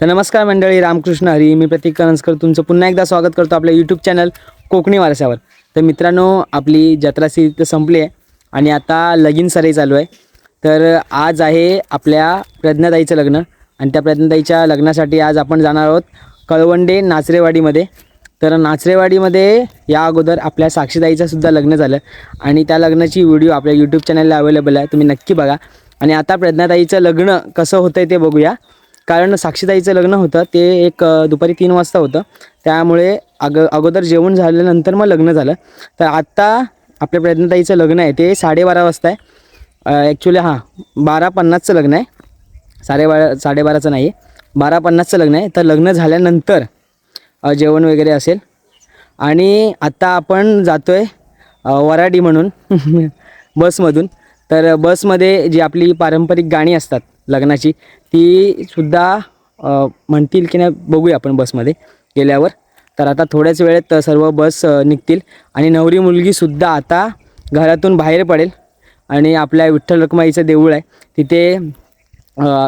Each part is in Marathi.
तर नमस्कार मंडळी रामकृष्ण हरी. मी प्रतीक करंजकर तुमचं पुन्हा एकदा स्वागत करतो आपल्या यूट्यूब चॅनल कोकणी वारसावर. तर मित्रांनो आपली जत्रा सिरी तर संपली आहे आणि आता लगीन सराई चालू आहे. तर आज आहे आपल्या प्रज्ञाताईचं लग्न आणि त्या प्रज्ञाताईच्या लग्नासाठी आज आपण जाणार आहोत कळवंडे नाचरेवाडीमध्ये. तर नाचरेवाडीमध्ये या अगोदर आपल्या साक्षीताईचं सुद्धा लग्न झालं आणि त्या लग्नाची व्हिडिओ आपल्या यूट्यूब चॅनलला अवेलेबल आहे. तुम्ही नक्की बघा. आणि आता प्रज्ञाताईचं लग्न कसं होतं आहे ते बघूया. कारण साक्षीताईचं लग्न होतं ते एक दुपारी तीन वाजता होतं. त्यामुळे अग अगोदर जेवण झाल्यानंतर मग लग्न झालं. तर आत्ता आपल्या प्रयत्नताईचं लग्न आहे ते साडेबारा वाजता आहे ॲक्च्युली हां बारा पन्नासचं लग्न आहे. साडेबारा साडेबाराचं नाही आहे बारा पन्नासचं लग्न आहे. तर लग्न झाल्यानंतर जेवण वगैरे असेल. आणि आत्ता आपण जातो आहे वराडी म्हणून बसमधून. तर बसमध्ये जी आपली पारंपरिक गाणी असतात लग्नाची. ती सुद्धा म्हणतील की नाही बघूया आपण बसमध्ये गेल्यावर. तर आता थोड्याच वेळेत सर्व बस निघतील. आणि नवरी मुलगीसुद्धा आता घरातून बाहेर पडेल. आणि आपल्या विठ्ठल रखमाईचं देऊळ आहे. तिथे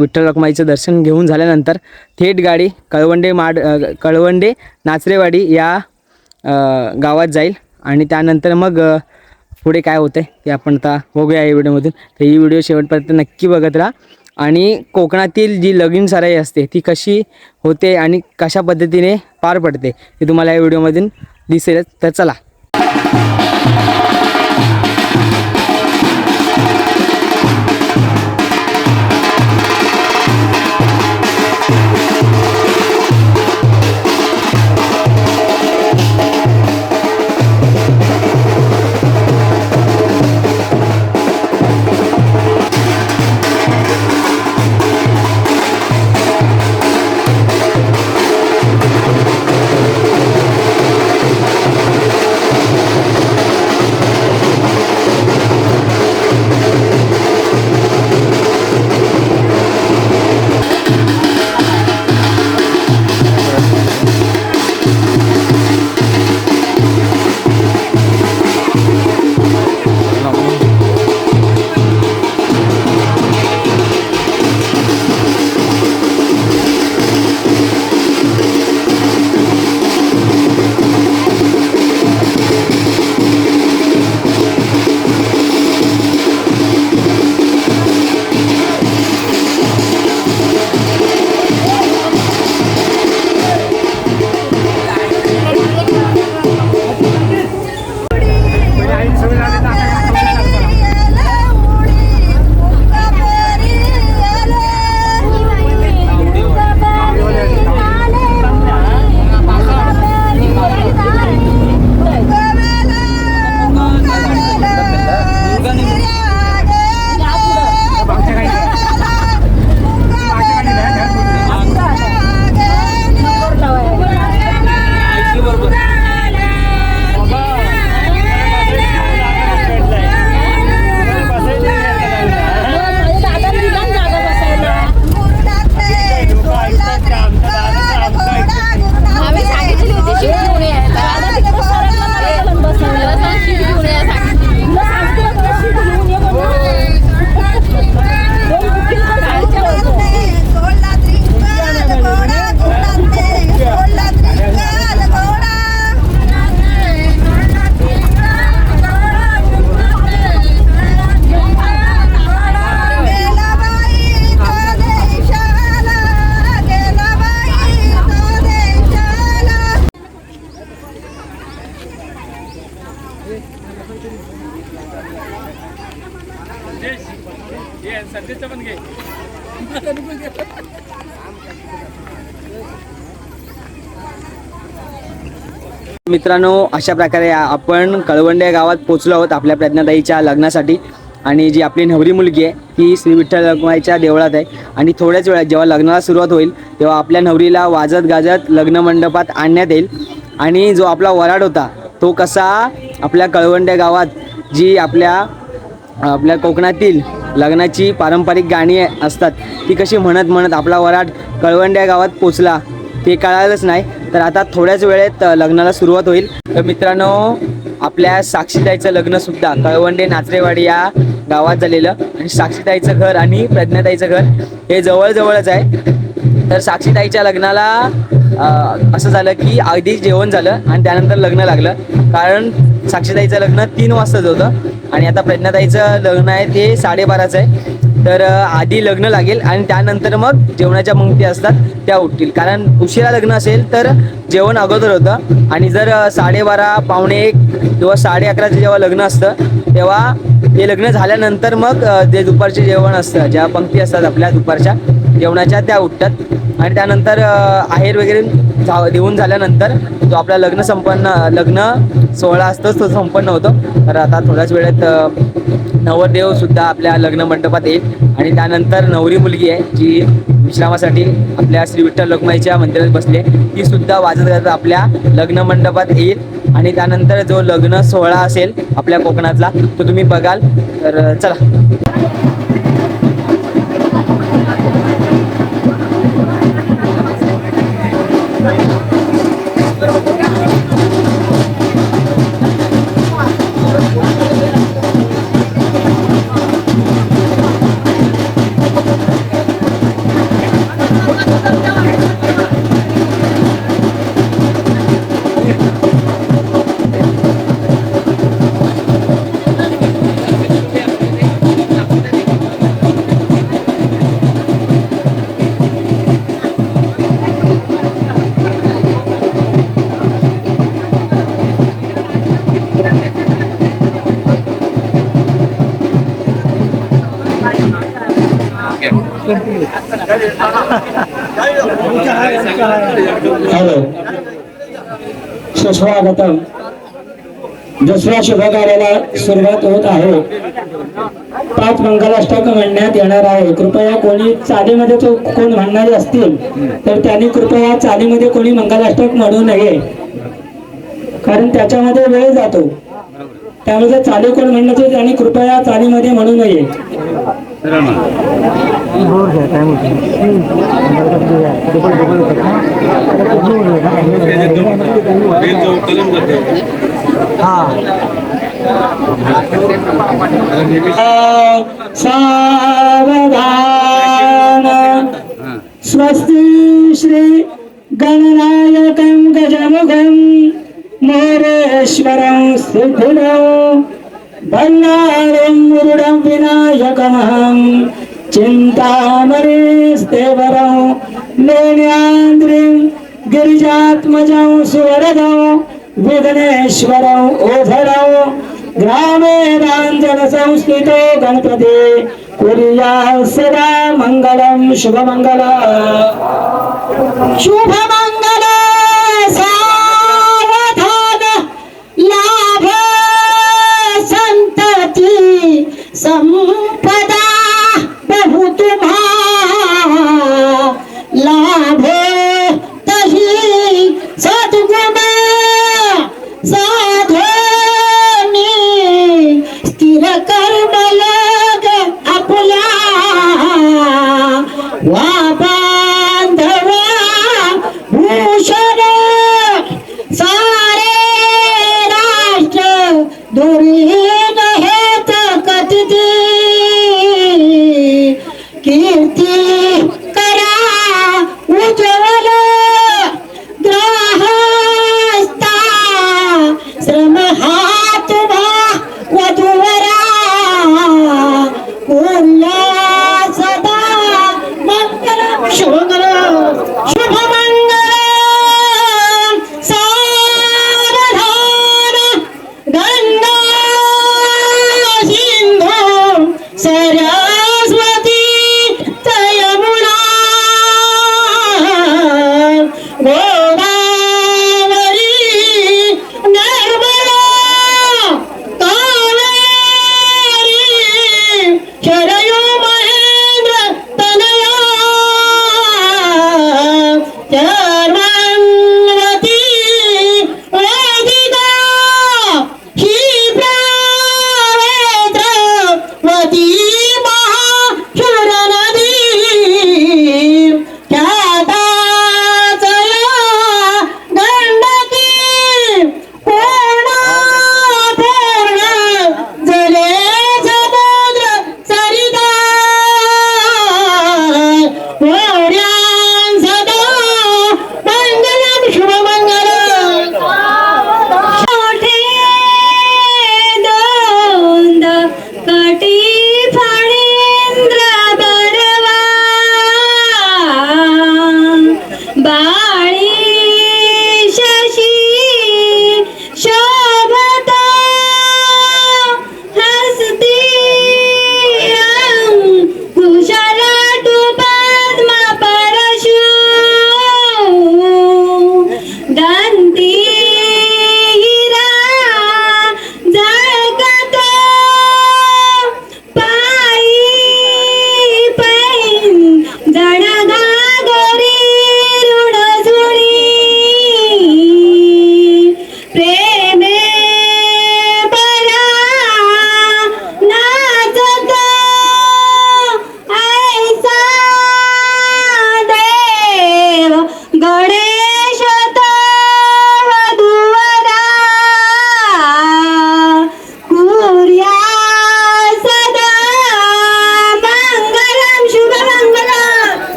विठ्ठल रखमाईचं दर्शन घेऊन झाल्यानंतर थेट गाडी कळवंडे माड कळवंडे नाचरेवाडी या गावात जाईल. आणि त्यानंतर मग पुढे काय होतं आहे ते आपण आता बघूया या व्हिडिओमधून. तर ही व्हिडिओ शेवटपर्यंत नक्की बघत राहा. आणि कोकणातील जी लगीन सराई असते ती कशी होते आणि कशा पद्धतीने पार पडते ते तुम्हाला या व्हिडिओमधून दिसेलच. तर चला मित्रांनो अशा प्रकारे आपण कळवंडे गावात पोचलो आहोत आपल्या प्रज्ञाताईच्या लग्नासाठी. आणि जी आपली नवरी मुलगी आहे ती श्री विठ्ठल रखुमाईच्या देवळात आहे. आणि थोड्याच वेळात जेव्हा लग्नाला सुरुवात होईल तेव्हा आपल्या नवरीला वाजत गाजत लग्न मंडपात आणण्यात येईल. आणि जो आपला वराड होता तो कसा आपल्या कळवंडे गावात जी आपल्या आपल्या कोकणातील लग्नाची पारंपरिक गाणी असतात ती कशी म्हणत म्हणत आपला वराड कळवंड्या गावात पोचला ते कळालंच नाही. तर आता थोड्याच वेळेत लग्नाला सुरुवात होईल. तर मित्रांनो आपल्या साक्षीताईचं लग्न सुद्धा कळवंडे नाचरेवाडी या गावात झालेलं. आणि साक्षीताईचं घर आणि प्रज्ञाताईचं घर हे जवळजवळच आहे. तर साक्षीताईच्या लग्नाला असं झालं की अगदी जेवण झालं आणि त्यानंतर लग्न लागलं. कारण साक्षीताईचं लग्न तीन वाजताच होतं. आणि आता प्रज्ञाताईचं लग्न आहे ते साडेबाराचं आहे. तर आधी लग्न लागेल आणि त्यानंतर मग जेवणाच्या पंक्ती असतात त्या उठतील. कारण उशिरा लग्न असेल तर जेवण अगोदर होतं. आणि जर साडेबारा पावणे एक किंवा साडे अकराचं जेव्हा लग्न असतं तेव्हा ते लग्न झाल्यानंतर मग जे दुपारचे जेवण असतं ज्या पंक्ती असतात आपल्या दुपारच्या जेवणाच्या त्या उठतात. आणि त्यानंतर आहेर वगैरे झा देऊन झाल्यानंतर जो आपला लग्न संपन्न लग्न सोहळा असतोच तो संपन्न होतो. तर आता थोड्याच वेळेत नवरदेव सुद्धा आपल्या लग्न मंडपात येईल. आणि त्यानंतर नवरी मुलगी आहे जी विश्रामासाठी आपल्या श्री विठ्ठल लोकमाईच्या मंदिरात बसली ती सुद्धा वाजत गाजत आपल्या लग्न मंडपात येईल. आणि त्यानंतर जो लग्न सोहळा असेल आपल्या कोकणातला तो तुम्ही बघाल. तर चला. हॅलो. सुस्वागतम. दुसऱ्या शुभकार्याला सुरुवात होत आहे. पाच मंगलाष्टक म्हणण्यात येणार आहे. कृपया कोणी चालीमध्ये तो कोण म्हणणारे असतील तर त्यांनी कृपया चालीमध्ये कोणी मंगलाष्टक म्हणू नये. कारण त्याच्यामध्ये वेळ जातो. त्यामुळे चाली कोण म्हणण्याचे त्यांनी कृपया चालीमध्ये म्हणू नये. सावधान. स्वस्ति श्री गणनायकं गजमुखं मोरेश्वरं सिद्धिनो भण्डारं मुरुडं विनायकमहं चिन्तामणिस्तेवरं नेण्यान्द्रिं गिरिजात्मजं सुवरदं विघ्नेश्वरं ओधरं ग्रामे राञ्जन गणपते कुर्या सदा मङ्गलं शुभमङ्गल शुभमङ्गल సంపద బహుతుమ 吧。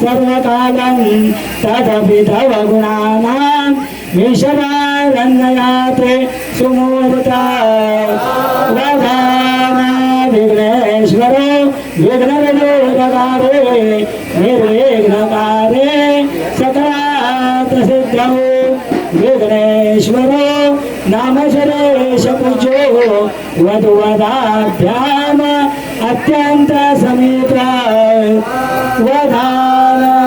सर्वकालं तदपि तव गुणानां सुमूर्ता वदाना विघ्नेश्वरो विघ्नविदूरकारे निर्विघ्नकारे सकलातसिद्धौ विघ्नेश्वरो नाम सुरेश पूज्यो वधुवदाभ्याम। अत्यंत समीप वधान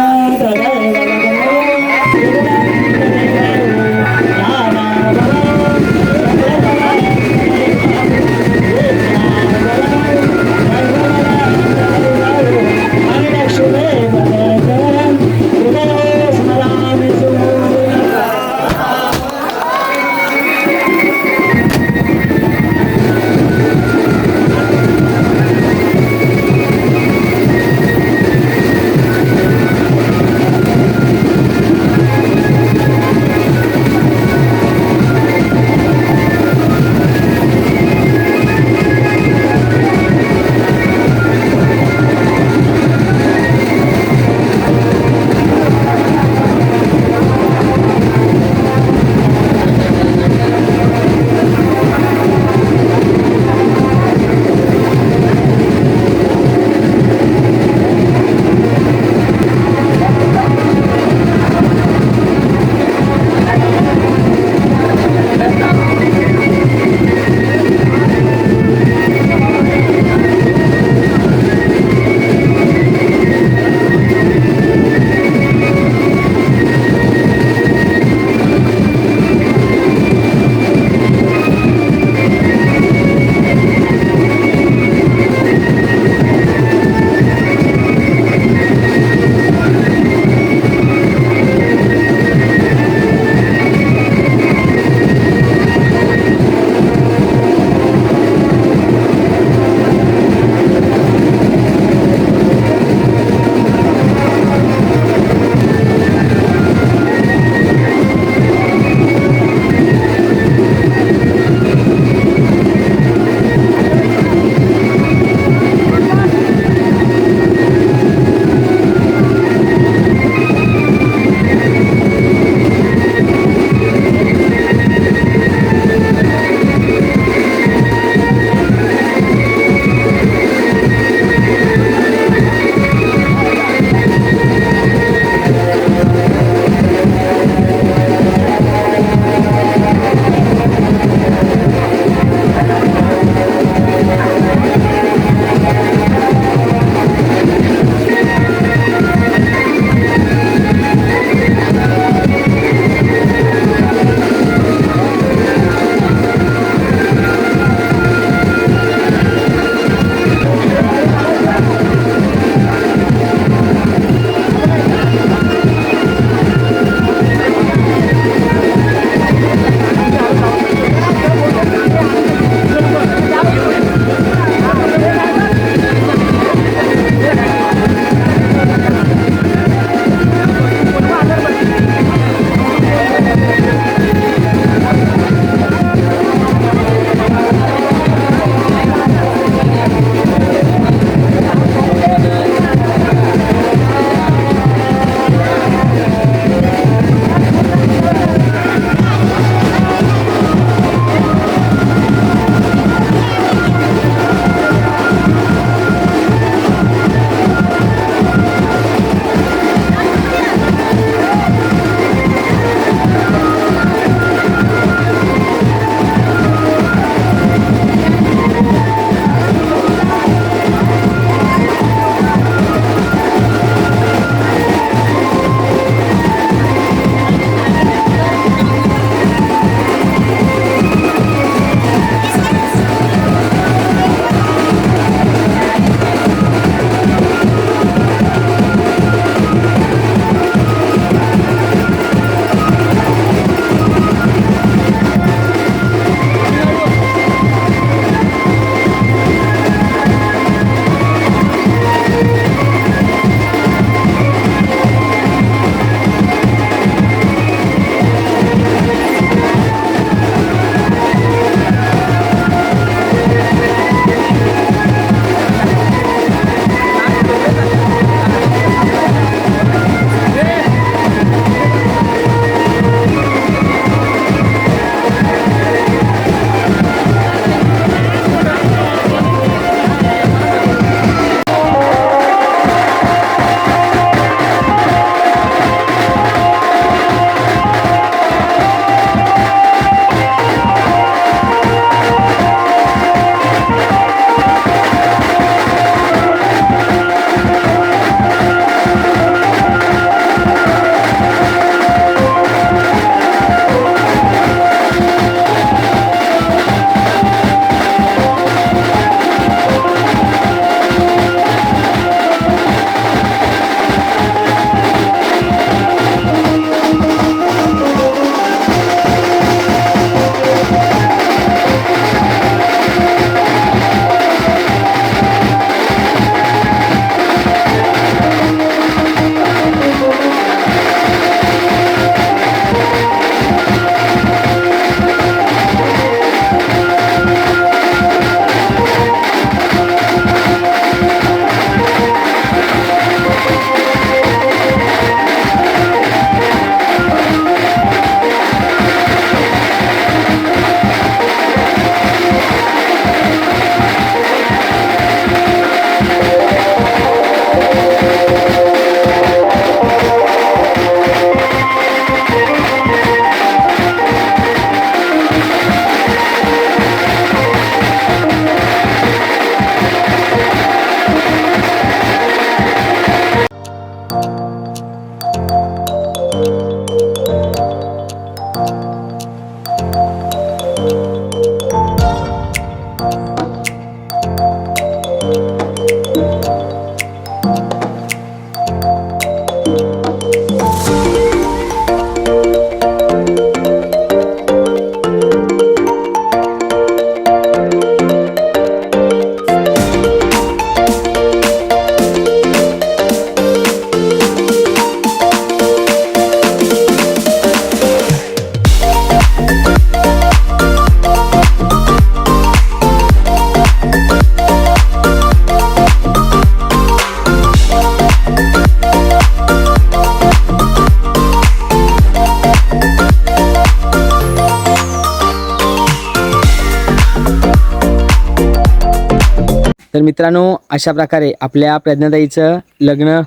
तर मित्रांनो अशा प्रकारे आपल्या प्रज्ञाताईचं लग्न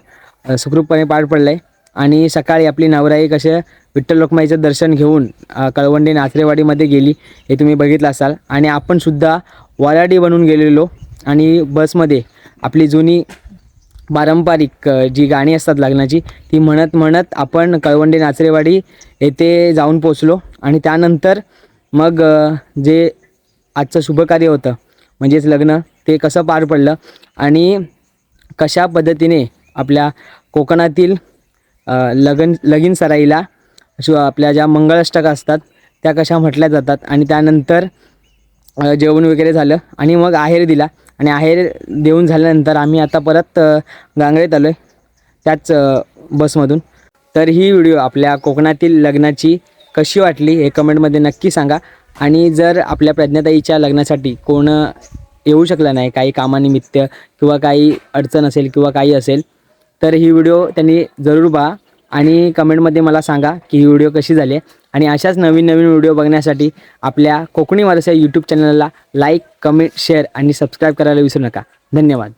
सुखरूपपणे पार पडलं आहे आणि सकाळी आपली नवराई कसे विठ्ठल लोकमाईचं दर्शन घेऊन कळवंडी नाचरेवाडीमध्ये गेली हे तुम्ही बघितलं असाल. आणि आपणसुद्धा वराडी बनून गेलेलो. आणि बसमध्ये आपली जुनी पारंपरिक जी गाणी असतात लग्नाची ती म्हणत म्हणत आपण कळवंडी नाचरेवाडी येथे जाऊन पोचलो आणि त्यानंतर मग जे आजचं शुभकार्य होतं म्हणजेच लग्न ते कसं पार पडलं आणि कशा पद्धतीने आपल्या कोकणातील लगन लगीन सराईला शु आपल्या ज्या मंगळष्टक असतात त्या कशा म्हटल्या जातात आणि त्यानंतर जेवण वगैरे झालं आणि मग आहेर दिला आणि आहेर देऊन झाल्यानंतर आम्ही आता परत गांगळेत आलो आहे त्याच बसमधून. तर ही व्हिडिओ आपल्या कोकणातील लग्नाची कशी वाटली हे कमेंटमध्ये नक्की सांगा आणि जर आपल्या प्रज्ञाताईच्या लग्नासाठी कोण येऊ शकलं नाही काही कामानिमित्त किंवा काही अडचण असेल किंवा काही असेल तर ही व्हिडिओ त्यांनी जरूर पहा आणि कमेंटमध्ये मला सांगा की ही व्हिडिओ कशी झाली आहे. आणि अशाच नवीन नवीन व्हिडिओ बघण्यासाठी आपल्या कोकणी वारसा यूट्यूब चॅनलला लाईक कमेंट शेअर आणि सबस्क्राईब करायला विसरू नका. धन्यवाद.